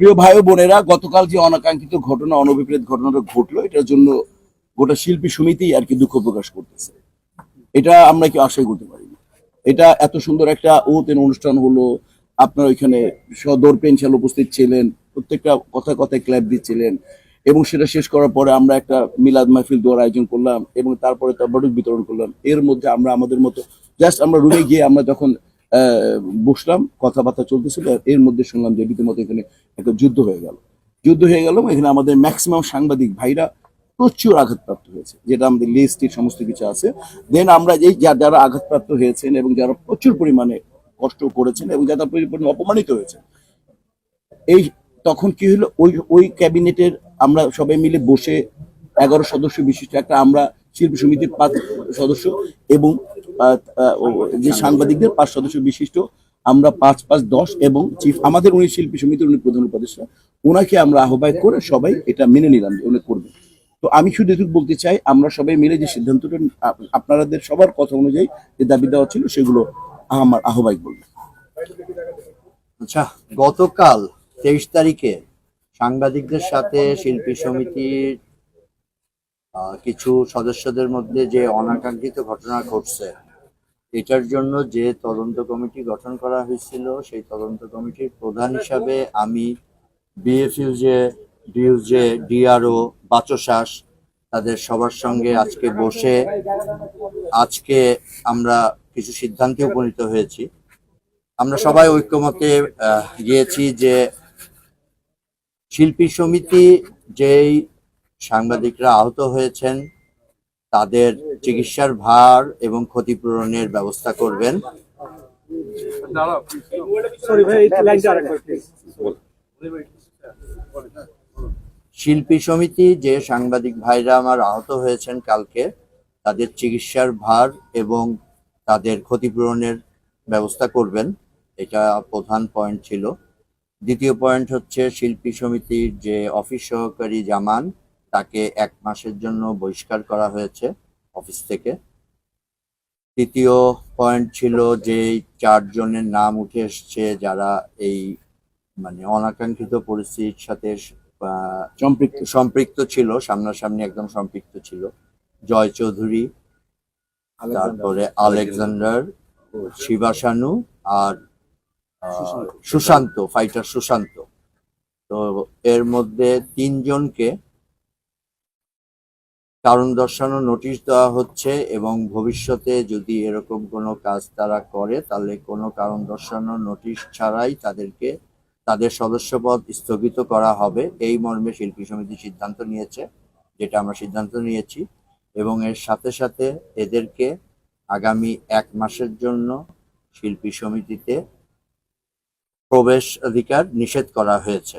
প্রিয় ভাই বোনেরা, গতকাল যে অনাকাঙ্ক্ষিত ঘটনা, অনভিপ্রেত ঘটনাটা ঘটলো, এটার জন্য গোটা শিল্পী সমিতি আর কি দুঃখ প্রকাশ করতেছে। এটা আমরা কি আশাই করতে পারিনি। এটা এত সুন্দর একটা ওতেন অনুষ্ঠান হলো, আপনার ওইখানে সদর পেনশাল উপস্থিত ছিলেন, প্রত্যেকটা কথা কথায় ক্ল্যাপ দিচ্ছিলেন, এবং সেটা শেষ করার পরে আমরা একটা মিলাদ মাহফিল দোয়ার আয়োজন করলাম, এবং তারপরে তাবরুক বিতরণ করলাম। এর মধ্যে আমরা আমাদের মতো জাস্ট আমরা রুমে গিয়ে আমরা যখন বসলাম, কথাবার্তা চলতেছিল এর মধ্যে শুনলাম যে রীতিমতো এখানে একটা যুদ্ধ হয়ে গেল। যুদ্ধ হয়ে গেল এখানে আমাদের ম্যাক্সিমাম সাংবাদিক ভাইরা প্রচুর আঘাতপ্রাপ্ত হয়েছে, যেটা আমাদের লিস্টের সমস্ত কিছু আছে। দেন আমরা এই যারা আঘাতপ্রাপ্ত হয়েছেন এবং যারা প্রচুর পরিমাণে কষ্ট করেছেন এবং যারা পরিমাণে অপমানিত হয়েছে এই তখন কি হলো? ওই ওই ক্যাবিনেটের আমরা সবাই মিলে বসে এগারো সদস্য বিশিষ্ট একটা আমরা শিল্প সমিতির পাঁচ সদস্য এবং যে সাংবাদিকদের পাঁচ সদস্য বিশিষ্ট, আমরা পাঁচ পাঁচ দশ এবং চিফ আমাদের উনি শিল্পী সমিতির উনি প্রধান উপদেষ্টা ওনাকে আমরা আহ্বায়ক করে সবাই এটা মেনে নিলাম উনি করবেন। তো আমি শুধু এটুকু বলতে চাই, আমরা সবাই মিলে যে সিদ্ধান্তটা, আপ- আপনাদের সবার কথা অনুযায়ী যে দাবি দেওয়া ছিল সেগুলো আমার আহ্বায়ক বলবেন আচ্ছা গতকাল তেইশ তারিখে সাংবাদিকদের সাথে শিল্পী সমিতির কিছু সদস্যদের মধ্যে যে অনাকাঙ্ক্ষিত ঘটনা ঘটছে, এটার জন্য যে তদন্ত কমিটি গঠন করা হয়েছিল, সেই তদন্ত কমিটির প্রধান হিসাবে আমি বিএফইউজে ডিউজে ডিআরও বাচশ্বাস তাদের সবার সঙ্গে আজকে বসে আজকে আমরা কিছু সিদ্ধান্তে উপনীত হয়েছি। আমরা সবাই ঐক্যমতে গিয়েছি যে শিল্পী সমিতি যেই সাংবাদিকরা আহত হয়েছেন। তাদের চিকিৎসার ভার এবং ক্ষতিপূরণের ব্যবস্থা করবেন। শিল্পী সমিতি যে সাংবাদিক ভাইরা আমার আহত হয়েছেন কালকে তাদের চিকিৎসার ভার এবং তাদের ক্ষতিপূরণের ব্যবস্থা করবেন। এটা প্রধান পয়েন্ট ছিল। দ্বিতীয় পয়েন্ট হচ্ছে শিল্পী সমিতির যে অফিস সহকারী জামান তাকে এক মাসের জন্য বহিষ্কার করা হয়েছে অফিস থেকে। তৃতীয় পয়েন্ট ছিল যে চারজনের নাম উঠে এসছে যারা এই মানে অনাকাঙ্ক্ষিত পরিস্থিতির সাথে সম্পৃক্ত। সম্পৃক্ত ছিল সামনাসামনি একদম সম্পৃক্ত ছিল। জয় চৌধুরী তারপরে আলেকজান্ডার শিবাশানু আর সুশান্ত ফাইটার সুশান্ত। তো এর মধ্যে তিনজনকে কারণ দর্শানো নোটিশ দেওয়া হচ্ছে এবং ভবিষ্যতে যদি এরকম কোনো কাজ তারা করে, তাহলে কোনো কারণ দর্শানো নোটিশ ছাড়াই তাদেরকে, তাদের সদস্যপদ স্থগিত করা হবে। এই মর্মে শিল্পী সমিতি সিদ্ধান্ত নিয়েছে, যেটা আমরা সিদ্ধান্ত নিয়েছি। এবং এর সাথে সাথে এদেরকে আগামী এক মাসের জন্য শিল্পী সমিতিতে প্রবেশ অধিকার নিষেধ করা হয়েছে।